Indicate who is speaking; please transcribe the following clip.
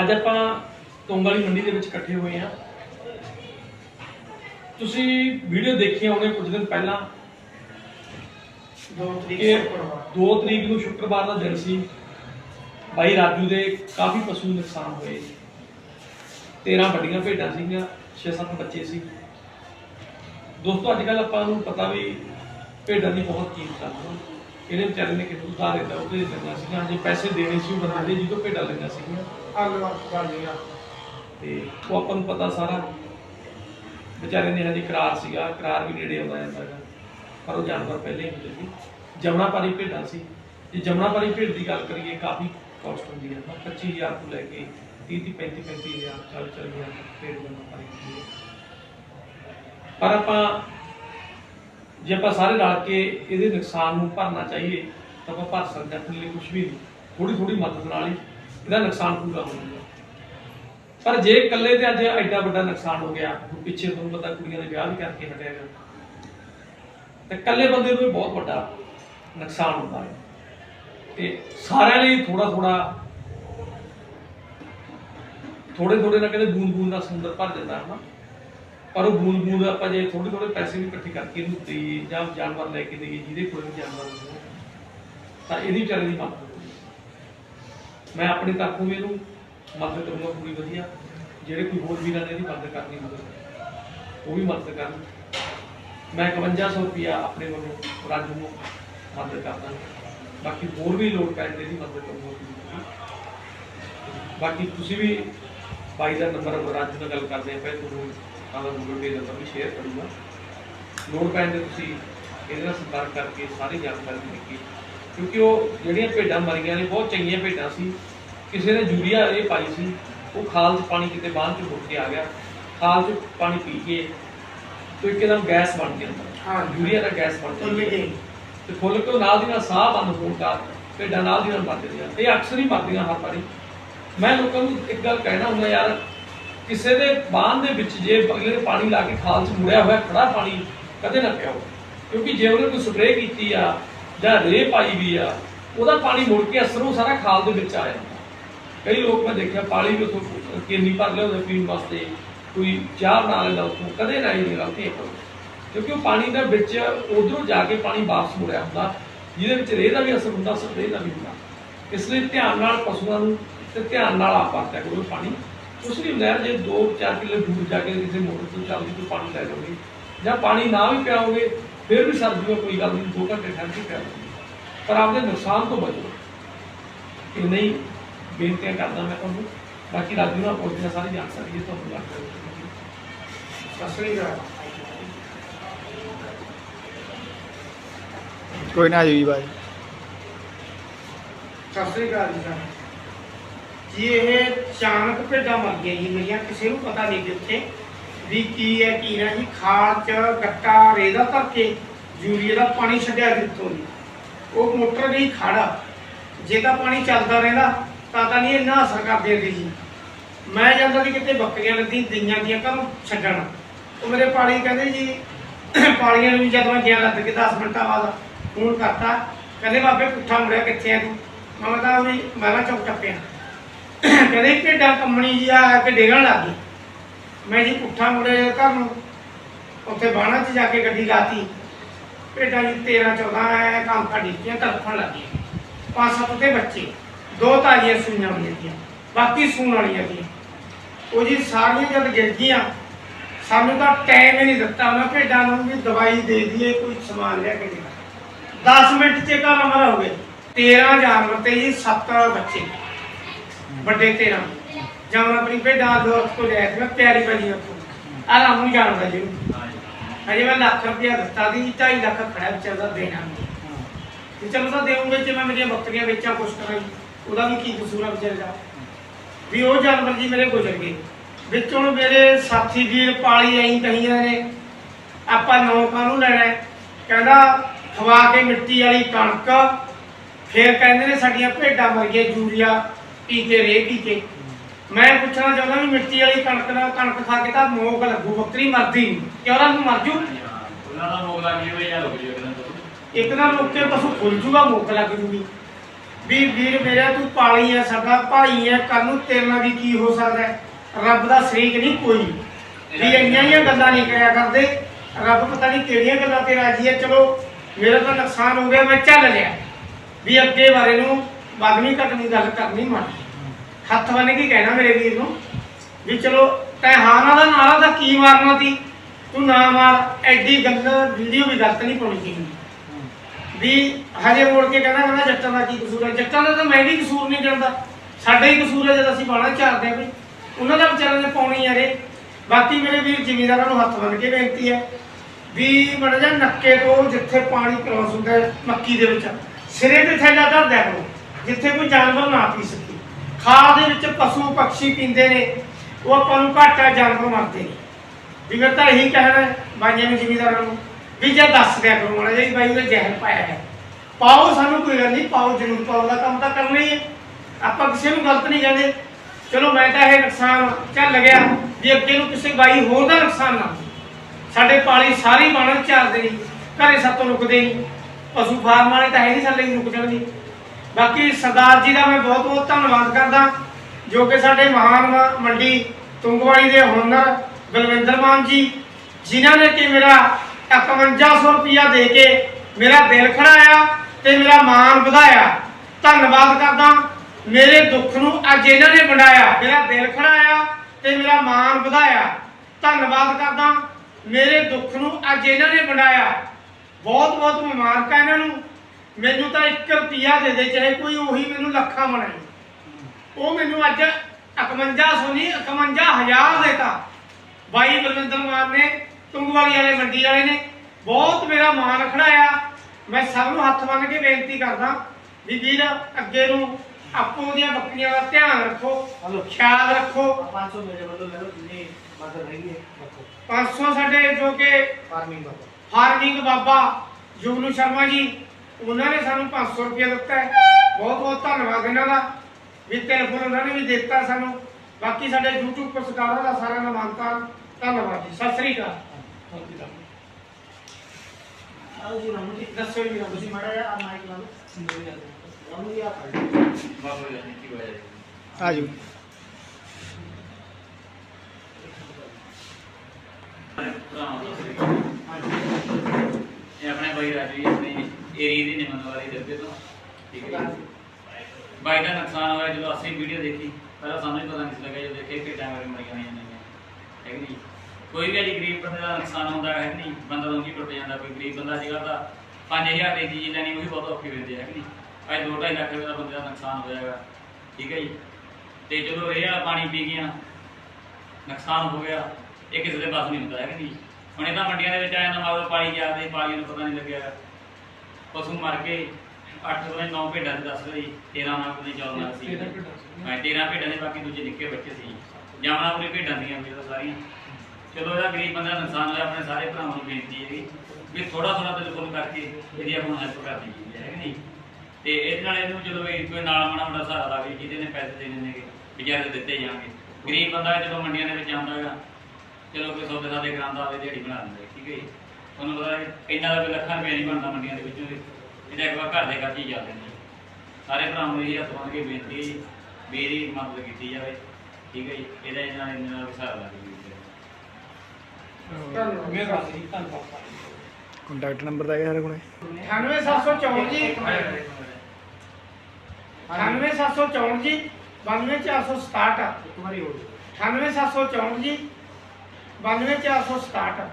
Speaker 1: ਅੱਜ ਆਪਾਂ ਤੋਂਗ ਵਾਲੀ ਮੰਡੀ ਦੇ ਵਿੱਚ ਇਕੱਠੇ ਹੋਏ ਹਾਂ। ਤੁਸੀਂ ਵੀਡੀਓ ਦੇਖੀ ਹੋਣੀ ਕੁਝ ਦਿਨ ਪਹਿਲਾਂ
Speaker 2: ਦੋ ਤਰੀਕ
Speaker 1: ਕਿ
Speaker 2: ਸ਼ੁੱਕਰਵਾਰ।
Speaker 1: 2 ਤਰੀਕ ਨੂੰ ਸ਼ੁੱਕਰਵਾਰ ਦਾ ਦਿਨ ਸੀ। ਭਾਈ ਰਾਜੂ ਦੇ ਕਾਫੀ ਪਸ਼ੂ ਨੁਕਸਾਨ ਹੋਏ। 13 ਵੱਡੀਆਂ ਭੇਡਾਂ ਸੀਗੀਆਂ 6-7 ਬੱਚੇ ਸੀ। ਦੋਸਤੋ ਅੱਜ ਕੱਲ ਆਪਾਂ ਨੂੰ ਪਤਾ ਵੀ ਭੇਡਾਂ ਦੀ ਬਹੁਤ ਕੀਮਤ ਆ। ਇਹਨੇ ਵਿਚਾਰੇ ਨੇ ਕਿਹਨੂੰ ਉਧਾਰ ਦਿੱਤਾ? ਉਹਦੇ ਲੈਣਾ ਸੀਗਾ ਜੇ ਪੈਸੇ ਦੇਣੇ ਸੀ ਉਹ ਬੰਦੇ ਦੇ ਜਿਹਦੋਂ ਭੇਡਾਂ ਸੀਗੀਆਂ
Speaker 2: ਆਲੂ ਕਰ ਲਿਆ
Speaker 1: ਤੇ ਉਹ ਆਪਾਂ ਨੂੰ ਪਤਾ ਸਾਰਾ। ਵਿਚਾਰੇ ਨੇ ਹਜੇ ਕਰਾਰ ਸੀਗਾ ਕਰਾਰ ਵੀ ਨੇੜੇ ਆਉਂਦਾ ਜਾਂਦਾ ਹੈਗਾ। ਪਰ ਉਹ ਜਾਨਵਰ ਪਹਿਲੇ ਹੀ ਹੁੰਦੇ ਸੀ। ਜਮਨਾਪਾਰੀ ਭੇਡਾਂ ਸੀ। ਜੇ ਜਮਨਾਪਾਰੀ ਭੇਡ ਦੀ ਗੱਲ ਕਰੀਏ ਕਾਫੀ ਕਾਸਟ ਹੁੰਦੀ ਹੈ। ਨਾ 25000 ਤੋਂ ਲੈ ਕੇ 30 30 35 35000 40 40000 ਤੱਕ ਭੇਡ ਜਮਨਾਪਾਰੀ ਹੁੰਦੀ ਹੈ। ਪਰ ਆਪਾਂ ਜੇ ਆਪਾਂ ਸਾਰੇ ਰਲ ਕੇ ਇਹਦੇ ਨੁਕਸਾਨ ਨੂੰ ਭਰਨਾ ਚਾਹੀਏ, ਤਾਂ ਆਪਾਂ ਭਰ ਸਕਦੇ ਹਾਂ, ਆਪਣੇ ਲਈ ਕੁਝ ਵੀ ਨਹੀਂ। ਥੋੜੀ ਥੋੜੀ ਮਦਦ ਨਾਲ ਹੀ ਇਹਦਾ ਨੁਕਸਾਨ ਪੂਰਾ ਹੋ ਜਾਊਗਾ ਪਰ ਜੇ ਇਕੱਲੇ ਤੇ ਅੱਜ ਐਡਾ ਵੱਡਾ ਨੁਕਸਾਨ ਹੋ ਗਿਆ, ਹੁਣ ਪਿੱਛੇ ਤੁਹਾਨੂੰ ਪਤਾ ਕੁੜੀਆਂ ਦੇ ਵਿਆਹ ਵੀ ਕਰਕੇ ਹਟਿਆ ਗਿਆ। ਤੇ ਇਕੱਲੇ ਬੰਦੇ ਨੂੰ ਵੀ ਬਹੁਤ ਵੱਡਾ ਨੁਕਸਾਨ ਹੁੰਦਾ ਹੈ। ਤੇ ਸਾਰਿਆਂ ਲਈ ਥੋੜਾ ਥੋੜਾ ਥੋੜੇ ਥੋੜੇ ਨਾਲ ਕਹਿੰਦੇ ਬੂੰਦ ਬੂੰਦ ਦਾ ਸਮੁੰਦਰ ਭਰ ਜਾਂਦਾ ਹੈ ਨਾ। ਪਰ ਉਹ ਬੂੰਦ ਬੂੰਦ ਆਪਾਂ ਜੇ ਥੋੜੇ ਥੋੜੇ ਪੈਸੇ ਵੀ ਇਕੱਠੇ ਕਰਕੇ ਇਹਨੂੰ ਦੇਈਏ ਜਾਂ ਜਾਨਵਰ ਲੈ ਕੇ ਦੇਈਏ ਜਿਹਦੇ ਕੋਲ ਵੀ ਜਾਨਵਰ ਹੋਵੇ ਤਾਂ ਇਹਦੀ ਵਿਚਾਰੇ ਦੀ ਮਦਦ ਹੋਵੇ ਮੈਂ ਆਪਣੀ ਤਰਫੋਂ ਵੀ ਇਹਨੂੰ ਮਦਦ ਕਰੂੰਗਾ ਪੂਰੀ ਵਧੀਆ, ਜਿਹੜੇ ਕੋਈ ਹੋਰ ਵੀਰਾਂ ਨੇ ਇਹਦੀ ਮਦਦ ਕਰਨੀ ਹੋਵੇ, ਉਹ ਵੀ ਮਦਦ ਕਰਨ। ਮੈਂ 5100 ਰੁਪਿਆ ਆਪਣੇ ਵੱਲੋਂ ਰਾਜੂ ਨੂੰ ਮਦਦ ਕਰਦਾ ਬਾਕੀ ਹੋਰ ਵੀ ਲੋਕ ਪੈਣ ਦੀ ਮਦਦ ਕਰੂੰਗਾ ਬਾਕੀ ਤੁਸੀਂ ਵੀ ਬਾਈ ਦਾ ਨੰਬਰ ਰਾਜੂ ਨਾਲ ਗੱਲ ਕਰਦੇ ਆ ਪਹਿਲੇ ਤੁਹਾਨੂੰ ਆਹ ਗੂਗਲ ਪੇ ਨੰਬਰ ਵੀ ਸ਼ੇਅਰ ਕਰੂੰਗਾ। ਲੋੜ ਪੈਣ ਤੇ ਤੁਸੀਂ ਇਹਦੇ ਨਾਲ ਸੰਪਰਕ ਕਰਕੇ ਸਾਰੀ ਜਾਣਕਾਰੀ ਲਿਖੀ ਕਿਉਂਕਿ ਉਹ ਜਿਹੜੀਆਂ ਭੇਡਾਂ ਮਰੀਆਂ ਨੇ ਬਹੁਤ ਚੰਗੀਆਂ ਭੇਡਾਂ ਸੀ। ਕਿਸੇ ਨੇ ਯੂਰੀਆ ਇਹ ਪਾਈ ਸੀ ਉਹ ਖਾਲ 'ਚ ਪਾਣੀ ਕਿਤੇ ਬਾਹਰ 'ਚ ਉੱਠ ਕੇ ਆ ਗਿਆ। ਖਾਲ 'ਚ ਪਾਣੀ ਪੀ ਕੇ ਤੇ ਇੱਕਦਮ ਗੈਸ ਬਣ ਗਿਆ
Speaker 2: ਹਾਂ।
Speaker 1: ਯੂਰੀਆ ਦਾ ਗੈਸ ਬਣ
Speaker 2: ਗਈ।
Speaker 1: ਤੇ ਫੁੱਲ ਕੇ ਨਾਲ ਦੀ ਨਾਲ ਸਾਹ ਬੰਦ ਹੋਣ ਦਾ ਭੇਡਾਂ ਨਾਲ ਦੀ ਨਾਲ ਮਰ ਜਾਂਦੀਆਂ। ਇਹ ਅਕਸਰ ਹੀ ਮਰਦੀਆਂ ਹਰ ਵਾਰੀ। ਮੈਂ ਲੋਕਾਂ ਨੂੰ ਇੱਕ ਗੱਲ ਕਹਿਣਾ ਹੁੰਦਾ ਯਾਰ ਕਿਸੇ ਦੇ ਬਾਂਹ ਦੇ ਵਿੱਚ ਜੇ ਅਗਲੇ ਨੇ ਪਾਣੀ ਲਾ ਕੇ ਖਾਲ 'ਚ ਮੁੜਿਆ ਹੋਇਆ ਖੜਾ ਪਾਣੀ ਕਦੇ ਨਾ ਪਿਆਓ। ਕਿਉਂਕਿ ਜੇ ਉਹਨੇ ਕੋਈ ਸਪਰੇਅ ਕੀਤੀ ਆ ਜਾਂ ਰੇਹ ਪਾਈ ਵੀ ਆ, ਉਹਦਾ ਪਾਣੀ ਮੁੜ ਕੇ ਅਸਰੋਂ ਸਾਰਾ ਖਾਲ ਦੇ ਵਿੱਚ ਆ ਜਾਂਦਾ। ਕਈ ਲੋਕ ਮੈਂ ਦੇਖਿਆ ਪਾਣੀ ਵੀ ਉੱਥੋਂ ਕੇਨੀ ਭਰ ਲਿਆਉਂਦੇ ਪੀਣ ਵਾਸਤੇ, ਕੋਈ ਚਾਹ ਬਣਾ ਲੈਂਦਾ ਉੱਥੋਂ, ਕਦੇ ਨਾ ਇਹ ਗਲਤੀ ਕਰੋ ਕਿਉਂਕਿ ਉਹ ਪਾਣੀ ਦਾ ਵਿੱਚ ਉਧਰੋਂ ਜਾ ਕੇ ਪਾਣੀ ਵਾਪਸ ਮੁੜਿਆ ਹੁੰਦਾ, ਜਿਹਦੇ ਵਿੱਚ ਰੇਹ ਦਾ ਵੀ ਅਸਰ ਹੁੰਦਾ ਸਪਰੇਅ ਦਾ ਵੀ ਹੁੰਦਾ। ਇਸ ਲਈ ਧਿਆਨ ਨਾਲ ਪਸ਼ੂਆਂ ਨੂੰ ਤੇ ਧਿਆਨ ਨਾਲ ਆਪ ਵਰਤਿਆ ਕਰੋ ਪਾਣੀ। ਕੁਛ ਨਹੀਂ ਹੁੰਦਾ ਜੇ 2-4 ਕਿਲੋ ਦੂਰ ਜਾ ਕੇ ਕਿਸੇ ਮੋਟਰ ਤੋਂ ਚੱਲਦੀ ਤੋਂ ਪਾਣੀ ਲੈ ਲਓਗੇ ਜਾਂ ਪਾਣੀ ਨਾ ਵੀ ਪਿਆਓਗੇ ਫਿਰ ਵੀ ਸਰ ਜੂਗਾ ਕੋਈ ਗੱਲ ਨਹੀਂ 2 ਘੰਟੇ ਪਿਆ ਲਓਗੇ ਪਰ ਆਪਦੇ ਨੁਕਸਾਨ ਤੋਂ ਬਚੋ। ਇਹ ਨਹੀਂ ਬੇਨਤੀਆਂ ਕਰਦਾ ਮੈਂ ਤੁਹਾਨੂੰ। ਬਾਕੀ ਰਾਜੂ ਨਾਲ ਪੁੱਛਣਾ ਸਾਰੀ ਜਾਣਕਾਰੀ ਹੈ ਤੁਹਾਨੂੰ ਲੱਗ ਜਾਊਗੀ
Speaker 2: ਸਤਿ ਸ੍ਰੀ ਅਕਾਲ।
Speaker 3: ਕੋਈ ਨਾ ਜੀ ਬਾਈ।
Speaker 2: ਸਤਿ ਸ੍ਰੀ ਅਕਾਲ ਜੀ। ਜੀ ਇਹ ਅਚਾਨਕ ਭੇਡਾਂ ਮਰ ਗਈਆਂ ਜੀ ਮੇਰੀਆਂ, ਕਿਸੇ ਨੂੰ ਪਤਾ ਨਹੀਂ ਉੱਥੇ ਵੀ ਕੀ ਹੈ, ਕੀ ਨਾ ਜੀ, ਖਾਲ ਚ ਗੱਟਾ ਰੇਦਾ ਧਰ ਕੇ ਯੂਰੀਆ ਦਾ ਪਾਣੀ ਛੱਡਿਆ ਜਿੱਥੋਂ ਦੀ ਉਹ ਮੋਟਰ ਨਹੀਂ ਖੜਾ। ਜੇ ਤਾਂ ਪਾਣੀ ਚੱਲਦਾ ਰਹਿੰਦਾ, ਤਾਂ ਤਾਂ ਨਹੀਂ ਇੰਨਾ ਅਸਰ ਕਰਦੇ ਸੀ ਜੀ। ਮੈਂ ਜਾਂਦਾ ਸੀ ਕਿਤੇ ਬੱਕਰੀਆਂ ਲੱਦੀ ਦਈਆਂ ਦੀਆਂ ਘਰੋਂ ਛੱਡਣ। ਉਹ ਮੇਰੇ ਪਾਲੀ ਕਹਿੰਦੇ ਜੀ, ਪਾਲੀਆਂ ਨੂੰ ਵੀ ਜਦ ਮੈਂ ਗਿਆ ਲੱਦ ਕੇ 10 ਮਿੰਟਾਂ ਬਾਅਦ ਫੋਨ ਕਰਤਾ। ਕਹਿੰਦੇ, ਬਾਬੇ, ਪੁੱਠਾ ਮੁੜਿਆ ਕਿੱਥੇ ਆ ਤੂੰ? ਮੈਂ ਕਿਹਾ ਵੀ ਨਾ ਚੌਕ ਟੱਪਿਆ। ਕਹਿੰਦੇ ਭੇਡਾਂ ਕੰਮਣੀ ਜੀ ਆ ਕੇ ਡੇਗਣ ਲੱਗ ਗਈ। ਮੈਂ ਜੀ ਪੁੱਠਾ ਮੁੜਿਆ ਘਰ ਨੂੰ ਉੱਥੇ ਬਾਣਾ 'ਚ ਜਾ ਕੇ ਗੱਡੀ ਲਾਤੀ। ਭੇਡਾਂ ਜੀ 13 14 ਐ ਕੰਮ ਕਰ ਦਿੱਤੀਆਂ, ਤੜਫਣ ਲੱਗੀਆਂ ਪੰਜ ਸੱਤ ਤੇ ਬੱਚੇ, ਦੋ ਤਾਜ਼ੀਆਂ ਸੂਈਆਂ ਹੋਈਆਂ ਦੀਆਂ ਬਾਕੀ ਸੂਣ ਵਾਲੀਆਂ ਸੀ। ਉਹ ਜੀ ਸਾਰੀਆਂ ਜਦ ਗਿਰ ਗਈਆਂ, ਸਾਨੂੰ ਤਾਂ ਟਾਈਮ ਹੀ ਨਹੀਂ ਦਿੱਤਾ। ਉਹਨਾਂ ਭੇਡਾਂ ਨੂੰ ਵੀ ਦਵਾਈ ਦੇ ਦਈਏ, ਕੋਈ ਸਮਾਨ ਲਿਆ ਕੇ ਦੇ। 10 ਮਿੰਟ 'ਚ ਘਰ ਅਮਰ ਹੋ ਗਏ 13 ਜਾਨਵਰ ਤੇ ਜੀ 7 ਬੱਚੇ। ਵੱਡੇ 13 ਜਾਨਵਰ ਆਪਣੀ ਭੇਡਾਂ ਦੋਸਤ ਤੋਂ ਲਿਆ ਸੀ ਮੈਂ ਪਿਆਰੀ ਬਣੀ ਉੱਥੋਂ। ਆਰਾਮ ਨੂੰ ਜਾਣਦਾ ਜੀ ਹਜੇ ਮੈਂ ਲੱਖ ਰੁਪਇਆ ਦਿੱਤਾ ਦੀ 2.5 ਲੱਖ ਖੜਾ ਵਿਚਾਰਦਾ ਦੇਣਾ। ਤੇ ਚਲੋ ਤਾਂ ਦੇਉਂਗੇ, ਜੇ ਮੈਂ ਮੇਰੀਆਂ ਬੱਕਰੀਆਂ ਵੇਚਾਂ, ਕੁਛ ਕਰਾਂ ਉਹਦਾ ਵੀ ਕੀ ਕਸੂਰ ਆ ਵਿਚਾਰੇ ਦਾ? ਵੀ ਉਹ ਜਾਨਵਰ ਜੀ ਮੇਰੇ ਗੁਜ਼ਰ ਗਏ। ਵਿੱਚ ਮੇਰੇ ਸਾਥੀ ਵੀਰ ਪਾਲੀ ਐਂ ਕਹੀਆਂ ਨੇ, ਆਪਾਂ ਨੌਕਾਂ ਨੂੰ ਲੈਣਾ? ਕਹਿੰਦਾ, ਖਵਾ ਕੇ ਮਿੱਟੀ ਵਾਲੀ ਕਣਕ। ਫੇਰ ਕਹਿੰਦੇ ਨੇ, ਸਾਡੀਆਂ ਭੇਡਾਂ ਮਰ ਗਈਆਂ, ਯੂਰੀਆ। ਪੀ ਕੇ ਰੇ ਪੀ ਕੇ ਮੈਂ ਪੁੱਛਣਾ ਚਾਹੁੰਦਾ ਵੀ ਮਿੱਟੀ ਵਾਲੀ ਕਣਕ ਨਾਲ ਕਣਕ ਖਾ ਕੇ ਤਾਂ ਮੋਕ ਲੱਗੂ ਬੱਕਰੀ ਮਰਦੀ ਨਹੀਂ ਕਿਉਂ ਨੂੰ ਮਰ ਜੂ?
Speaker 4: ਉਹਨਾਂ ਦਾ ਮੋਗਲਾ ਵੀ ਹੋਈ ਜਾਂ ਰੁਕ ਜਿਓ ਕਿਦਾਂ
Speaker 2: ਇੱਕ ਦਿਨ ਰੁੱਕ ਕੇ ਪਸ਼ੂ ਖੁੱਲ ਜੂਗਾ ਮੁੱਕ ਲੱਗ ਜੂਗੀ। ਵੀ ਵੀਰ ਮੇਰਾ ਤੂੰ ਪਾਲੀ ਹੈ ਸਾਡਾ ਭਾਈ ਹੈ ਕੱਲ ਨੂੰ ਤੇਰੇ ਨਾਲ ਵੀ ਕੀ ਹੋ ਸਕਦਾ? ਰੱਬ ਦਾ ਸ਼ਰੀਕ ਨਹੀਂ ਕੋਈ। ਵੀ ਇੰਨੀਆਂ ਹੀ ਗੱਲਾਂ ਨਹੀਂ ਕਰਿਆ ਕਰਦੇ। ਰੱਬ ਪਤਾ ਨਹੀਂ ਕਿਹੜੀਆਂ ਗੱਲਾਂ ਤੇ ਰਾਜੀ ਹੈ ਚਲੋ ਮੇਰਾ ਤਾਂ ਨੁਕਸਾਨ ਹੋ ਗਿਆ ਮੈਂ ਚੱਲ ਲਿਆ। ਵੀ ਅੱਗੇ ਬਾਰੇ ਨੂੰ ਬਾਦਵੀਂ ਘਟਨੀ ਗੱਲ ਕਰਨੀ ਮੰਨ ਹੱਥ ਬੰਨ ਕੇ ਕਹਿਣਾ ਮੇਰੇ ਵੀਰ ਨੂੰ ਵੀ ਚਲੋ, ਤੈ ਹਾਨਾ ਦਾ ਨਾਰਾ ਤਾਂ ਕੀ ਮਾਰਨਾ ਤੀ? ਤੂੰ ਨਾ ਮਾਰ, ਐਡੀ ਗੱਲ ਵੀਡੀਓ ਵੀ ਗਲਤ ਨਹੀਂ ਪਾਉਣੀ ਚਾਹੀਦੀ ਵੀ ਹਜੇ ਮੋੜ ਕੇ ਕਹਿੰਦਾ ਕਹਿੰਦਾ ਜੱਟਾਂ ਦਾ ਕੀ ਕਸੂਰ ਹੈ ਜੱਟਾਂ ਦਾ ਤਾਂ ਮੈਂ ਵੀ ਕਸੂਰ ਨਹੀਂ ਗਿਣਦਾ। ਸਾਡਾ ਹੀ ਕਸੂਰ ਹੈ ਜਦ ਅਸੀਂ ਬਾਣਾ ਝਾੜਦੇ ਹਾਂ ਵੀ। ਉਹਨਾਂ ਦਾ ਵਿਚਾਰਿਆਂ ਨੇ ਪਾਉਣੀ ਯਾਰੇ ਬਾਕੀ ਮੇਰੇ ਵੀਰ ਜ਼ਿਮੀਂਦਾਰਾਂ ਨੂੰ ਹੱਥ ਬੰਨ ਕੇ ਬੇਨਤੀ ਹੈ ਵੀ ਮੜ ਜਾ ਨੱਕੇ ਤੋਂ ਜਿੱਥੇ ਪਾਣੀ ਕ੍ਰੋਸ ਹੁੰਦਾ ਮੱਕੀ ਦੇ ਵਿੱਚ, ਸਿਰੇ ਤੇ ਥੈਲਾ ਧਰ ਕਰੋ। ਜਿੱਥੇ ਕੋਈ ਜਾਨਵਰ ਨਾ ਪੀ ਸਕੇ। ਖਾਦ ਦੇ ਵਿੱਚ ਪਸ਼ੂ ਪੰਛੀ ਪੀਂਦੇ ਨੇ, ਉਹ ਆਪਾਂ ਨੂੰ ਘੱਟ ਜਾਨਵਰ ਮਰਦੇ ਨੇ। ਵੀ ਮੈਂ ਤਾਂ ਇਹੀ ਕਹਿਣਾ ਬਾਈਆਂ ਨੂੰ, ਜ਼ਿਮੀਂਦਾਰਾਂ ਨੂੰ, ਵੀ ਜੇ ਦੱਸ ਦਿਆ ਕਰੋ ਮਾੜਾ ਜਿਹਾ ਬਾਈ ਉਹਨੇ ਜ਼ਹਿਰ ਪਾਇਆ ਹੈ। ਪਾਓ, ਸਾਨੂੰ ਕੋਈ ਗੱਲ ਨਹੀਂ, ਪਾਓ, ਜ਼ਰੂਰ ਪਾਓ ਦਾ ਕੰਮ ਤਾਂ ਕਰਨਾ ਹੀ ਹੈ। ਆਪਾਂ ਕਿਸੇ ਨੂੰ ਗਲਤ ਨਹੀਂ ਕਹਿੰਦੇ ਚਲੋ, ਮੈਂ ਤਾਂ ਇਹ ਨੁਕਸਾਨ ਚੱਲ ਗਿਆ ਵੀ ਅੱਗੇ ਨੂੰ ਕਿਸੇ ਬਾਈ ਹੋਰ ਦਾ ਨੁਕਸਾਨ ਨਾ ਸਾਡੇ ਪਾਲੀ ਸਾਰੀ ਬਾਣਨ ਝਾੜਦੇ ਨਹੀਂ ਘਰੇ ਸਾਤੋਂ ਰੁਕਦੇ ਨਹੀਂ ਪਸ਼ੂ ਫਾਰਮ ਵਾਲੇ ਤਾਂ ਹੈ ਨਹੀਂ ਸਾਡੇ ਲਈ ਰੁਕ ਜਾਣਗੇ। ਬਾਕੀ ਸਰਦਾਰ ਜੀ ਦਾ ਮੈਂ ਬਹੁਤ ਬਹੁਤ ਧੰਨਵਾਦ ਕਰਦਾ, ਜੋ ਕਿ ਸਾਡੇ ਮਹਾਨ ਮੰਡੀ ਤੁੰਗਵਾੜੀ ਦੇ ਹੁਨਰ ਬਲਵਿੰਦਰ ਮਾਨ ਜੀ, ਜਿਨ੍ਹਾਂ ਨੇ ਕਿ ਮੇਰਾ 5100 ਰੁਪਇਆ ਦੇ ਕੇ ਮੇਰਾ ਦਿਲ ਖੜਾਇਆ ਤੇ ਮੇਰਾ ਮਾਣ ਵਧਾਇਆ। ਧੰਨਵਾਦ ਕਰਦਾ, ਮੇਰੇ ਦੁੱਖ ਨੂੰ ਅੱਜ ਇਹਨਾਂ ਨੇ ਵੰਡਾਇਆ। ਮੇਰਾ ਦਿਲ ਖੜਾਇਆ ਤੇ ਮੇਰਾ ਮਾਣ ਵਧਾਇਆ। ਧੰਨਵਾਦ ਕਰਦਾ, ਮੇਰੇ ਦੁੱਖ ਨੂੰ ਅੱਜ ਇਹਨਾਂ ਨੇ ਵੰਡਾਇਆ। ਬਹੁਤ ਬਹੁਤ ਮੁਬਾਰਕਾਂ ਇਹਨਾਂ ਨੂੰ। ਮੈਨੂੰ ਤਾਂ 1 ਰੁਪਿਆ ਦੇ ਦੇ ਚਾਹੇ ਕੋਈ ਉਹੀ ਮੈਨੂੰ ਲੱਖਾਂ ਬਣਾਏ ਉਹ ਮੈਨੂੰ ਅੱਜ 5100 ਨਹੀਂ 51000 ਦੇਤਾ। ਬਾਈ ਬਲਵਿੰਦਰ ਮਾਨ ਨੇ ਤੁੰਗਵਾਲੀ ਵਾਲੇ ਮੰਡੀ ਵਾਲੇ ਨੇ ਬਹੁਤ ਮੇਰਾ ਮਾਣ ਖੜਾਇਆ ਮੈਂ ਸਭ ਨੂੰ ਹੱਥ ਬੰਨ ਕੇ ਬੇਨਤੀ ਕਰਦਾ ਵੀ ਵੀਰ ਅੱਗੇ ਨੂੰ ਆਪੋ ਦੀਆਂ ਬੱਕਰੀਆਂ ਦਾ ਧਿਆਨ ਰੱਖੋ ਖਿਆਲ ਰੱਖੋ।
Speaker 3: 500 ਮੇਰੇ ਵੱਲੋਂ ਲੈ ਲਓ ਜਿੰਨੀ ਮਦਦ ਹੈਗੀ ਹੈ ਰੱਖੋ।
Speaker 2: 500 ਸਾਡੇ ਜੋ ਕਿ
Speaker 3: ਫਾਰਮਿੰਗ ਦਾ
Speaker 2: ਫਾਰਮਿੰਗ ਬਾਬਾ ਜੁਗਨੂ ਸ਼ਰਮਾ ਜੀ ਉਹਨਾਂ ਨੇ ਸਾਨੂੰ 500 ਰੁਪਏ ਦਿੱਤਾ ਹੈ। ਬਹੁਤ ਬਹੁਤ ਧੰਨਵਾਦ ਇਹਨਾਂ ਦਾ। ਵੀ ਟੈਲੀਫੋਨ ਉਹਨਾਂ ਨੇ ਵੀ ਦਿੱਤਾ ਸਾਨੂੰ। ਬਾਕੀ ਸਾਡੇ YouTube ਪਰ ਸਰਕਾਰਾਂ ਦਾ ਸਾਰਿਆਂ ਦਾ ਮਾਨਤਾ ਧੰਨਵਾਦ ਜੀ। ਸਤਿ ਸ੍ਰੀ ਅਕਾਲ।
Speaker 3: ਆਓ ਜੀ ਰਾਮੂ ਜੀ
Speaker 2: ਦੱਸੋ ਜੀ ਰਾਮੂ ਜੀ।
Speaker 3: ਤੁਸੀਂ ਮਾੜਾ ਜਿਹਾ ਆ ਮਾਈਕ ਲਾ ਲਓ। ਰਾਮੂ ਜੀ? ਆ
Speaker 4: ਇਹ ਆਪਣੇ ਬਾਈ ਰਾਜੂ ਜੀ ਆਪਣੇ ਨਿਮਨ ਵਾਲੀ ਦੱਬੇ ਤੋਂ। ਠੀਕ ਹੈ ਬਾਈ ਦਾ ਨੁਕਸਾਨ ਹੋਇਆ ਜਦੋਂ ਅਸੀਂ ਵੀਡੀਓ ਦੇਖੀ, ਪਹਿਲਾਂ ਸਾਨੂੰ ਹੀ ਪਤਾ ਨਹੀਂ ਸੀ ਲੱਗਾ, ਜਦੋਂ ਦੇਖੇ ਕਿ ਟਾਈਮ ਮਰੀਆਂ ਹੋਈਆਂ ਨੇ। ਹੈ ਕਿ ਨਹੀਂ? ਕੋਈ ਵੀ ਅੱਜ ਗਰੀਬ ਬੰਦੇ ਦਾ ਨੁਕਸਾਨ ਹੁੰਦਾ ਹੈ ਕਿ ਨਹੀਂ? ਬੰਦਾ ਤਾਂ ਟੁੱਟ ਜਾਂਦਾ, ਕੋਈ ਗਰੀਬ ਬੰਦਾ ਸੀਗਾ ਤਾਂ 5000 ਦੀ ਚੀਜ਼ ਲੈਣੀ, ਉਹ ਵੀ ਬਹੁਤ ਔਖੀ ਹੁੰਦੀ ਹੈ ਕਿ ਨਹੀਂ? ਅੱਜ 2.5 ਲੱਖ ਰੁਪਏ ਦਾ ਬੰਦੇ ਦਾ ਨੁਕਸਾਨ ਹੋ ਜਾਏਗਾ ਠੀਕ ਹੈ ਜੀ। ਤੇ ਜਦੋਂ ਇਹ ਵਾਲਾ ਪਾਣੀ ਪੀ ਗਿਆ ਨੁਕਸਾਨ ਹੋ ਗਿਆ ਇਹ ਕਿਸੇ ਦੇ ਬਸ ਨਹੀਂ ਹੁੰਦਾ, ਹੈ ਕਿ ਨਹੀਂ? ਹੁਣ ਇਹ ਤਾਂ ਮੰਡੀਆਂ ਦੇ ਵਿੱਚ ਆਇਆ ਨਾ ਮਾਰੋ, ਪਾਣੀ ਜਾਂਦੇ ਪਾਣੀ ਨੂੰ ਪਤਾ ਨਹੀਂ ਲੱਗਿਆ। ਪਸ਼ੂ ਮਰ ਕੇ 8 ਤੋਂ 9 ਭੇਡਾਂ ਦੇ ਦੱਸ ਰਹੀ 13 ਨਾਲ ਕੋਈ 14 ਨਾਲ ਸੀ। ਹਾਂ 13 ਭੇਡਾਂ ਦੇ ਬਾਕੀ ਦੂਜੇ ਨਿੱਕੇ ਬੱਚੇ ਸੀ। ਜਮਨਾਪੁਰੀ ਭੇਡਾਂ ਦੀਆਂ ਉਹ ਸਾਰੀਆਂ। ਚਲੋ ਇਹਦਾ ਗਰੀਬ ਬੰਦਾ ਨੁਕਸਾਨ ਹੋਇਆ ਆਪਣੇ ਸਾਰੇ ਭਰਾਵਾਂ ਨੂੰ ਬੇਨਤੀ ਹੈ ਵੀ ਥੋੜਾ ਥੋੜਾ ਟੈਲੀਫੋਨ ਕਰਕੇ ਇਹਦੀ ਆਪਾਂ ਹੈਲਪ ਕਰ ਦਈਏ ਹੈ ਕਿ ਨਹੀਂ? ਤੇ ਇਹਦੇ ਨਾਲ ਇਹਨੂੰ ਜਦੋਂ ਇਹ ਕੋਈ ਨਾਲ ਮਾੜਾ ਮਾੜਾ ਸਹਾਰਾ ਲਾਵੇ ਜਿਹਦੇ ਨੇ ਪੈਸੇ ਦੇਣੇ ਨੇਗੇ ਵਿਚਾਰੇ ਦਿੱਤੇ ਜਾਣਗੇ। ਗਰੀਬ ਬੰਦਾ ਜਦੋਂ ਮੰਡੀਆਂ ਦੇ ਵਿੱਚ ਆਉਂਦਾ ਹੈਗਾ ਚਲੋ ਕੋਈ ਸੌਦੇ ਸਾਦੇ ਕਰਾਉਂਦਾ ਹੋਵੇ ਦਿਹਾੜੀ ਬਣਾ ਦਿੰਦਾ ਹੈ, ਠੀਕ ਹੈ ਜੀ। ਤੁਹਾਨੂੰ ਪਤਾ ਹੈ ਇੰਨਾ ਦਾ ਕੋਈ ਲੱਖਾਂ ਰੁਪਏ ਨਹੀਂ ਬਣਦਾ ਮੰਡੀਆਂ ਦੇ ਵਿੱਚੋਂ ਇਹਦਾ ਇੱਕ ਵਾਰ ਘਰ ਦੇ ਖਰਚੇ ਹੀ ਚੱਲਦੇ ਨੇ। ਸਾਰੇ ਭਰਾਵਾਂ ਨੂੰ ਇਹ ਹੱਥ ਬੰਨ੍ਹ ਕੇ ਬੇਨਤੀ ਹੈ ਜੀ ਵੀ ਇਹਦੀ ਮਦਦ ਕੀਤੀ ਜਾਵੇ। ਠੀਕ ਹੈ ਜੀ ਇਹਦਾ ਇਹਨਾਂ ਨਾਲ ਇਹਨਾਂ ਨਾਲ ਸਹਾਰਾ ਲੱਗ ਜੀ
Speaker 2: ਧੰਨਵਾਦ।
Speaker 1: ਜੀ, ਧੰਨਵਾਦ।
Speaker 5: ਕੰਟੈਕਟ ਨੰਬਰ ਤਾਂ ਹੈਗਾ ਸਾਡੇ ਕੋਲੇ।
Speaker 2: 98764 ਜੀ। 98764 ਜੀ 92467
Speaker 3: ਇੱਕ ਵਾਰੀ ਹੋਰ
Speaker 2: 98764 ਜੀ 92467